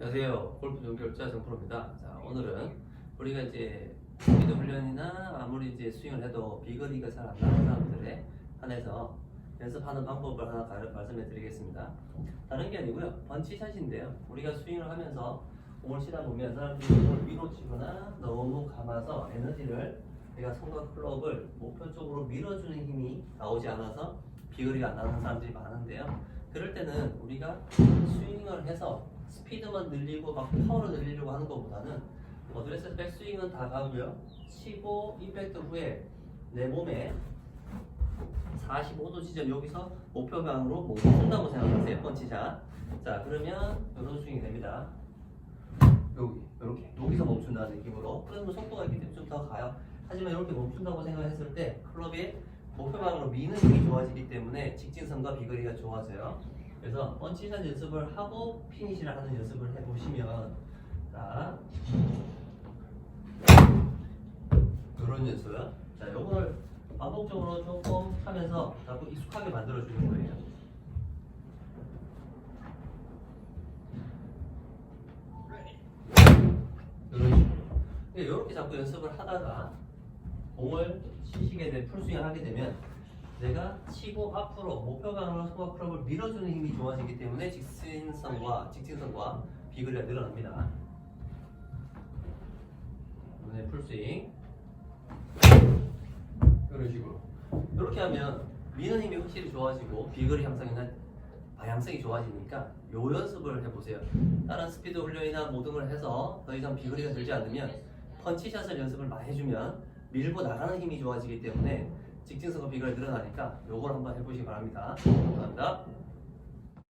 안녕하세요. 골프 종결자 정프로입니다. 자, 오늘은 우리가 이제 스피드 훈련이나 아무리 이제 스윙을 해도 비거리가 잘 안 나는 사람들에 한해서 연습하는 방법을 하나 가- 말씀해 드리겠습니다. 다른 게 아니고요. 번치샷인데요. 우리가 스윙을 하면서 공을 치다 보면 사람들이 공을 위로 치거나 너무 감아서 에너지를 내가 손과 클럽을 목표 쪽으로 밀어주는 힘이 나오지 않아서 비거리가 안 나는 사람들이 많은데요. 그럴 때는 우리가 스윙을 해서 스피드만 늘리고 막 파워를 늘리려고 하는 것보다는 어드레스 백스윙은 다 가고요. 치고 임팩트 후에 내 몸에 45도 지점 여기서 목표방으로 멈춘다고 생각하세요. 펀치샷. 자 그러면 이런 스윙이 됩니다. 여기 이렇게 여기서 멈춘다는 느낌으로 그러면 속도가 있기 때문에 좀 더 가요. 하지만 이렇게 멈춘다고 생각했을 때 클럽의 목표방으로 미는 힘이 좋아지기 때문에 직진선과 비거리가 좋아져요. 그래서 펀치샷 연습을 하고 피니시를 하는 연습을 해보시면 자. 이런 연습 자 요거를 반복적으로 조금 하면서 자꾸 익숙하게 만들어 주는 거예요. 이런 식으로 이렇게 자꾸 연습을 하다가 공을 치시게 돼 풀스윙을 하게 되면 내가 치고 앞으로 목표감으로 소화 클럽을 밀어주는 힘이 좋아지기 때문에 직진성과 직진성과 비거리가 늘어납니다. 이번에 풀스윙 이런 식으로 이렇게 하면 미는 힘이 확실히 좋아지고 비거리 향상이나 방향성이 좋아지니까 요 연습을 해보세요. 다른 스피드 훈련이나 모든 걸 해서 더 이상 비거리가 들지 않으면 펀치샷을 연습을 많이 해주면 밀고 나가는 힘이 좋아지기 때문에 직진성과 비거리 늘어나니까 요걸 한번 해보시기 바랍니다. 감사합니다.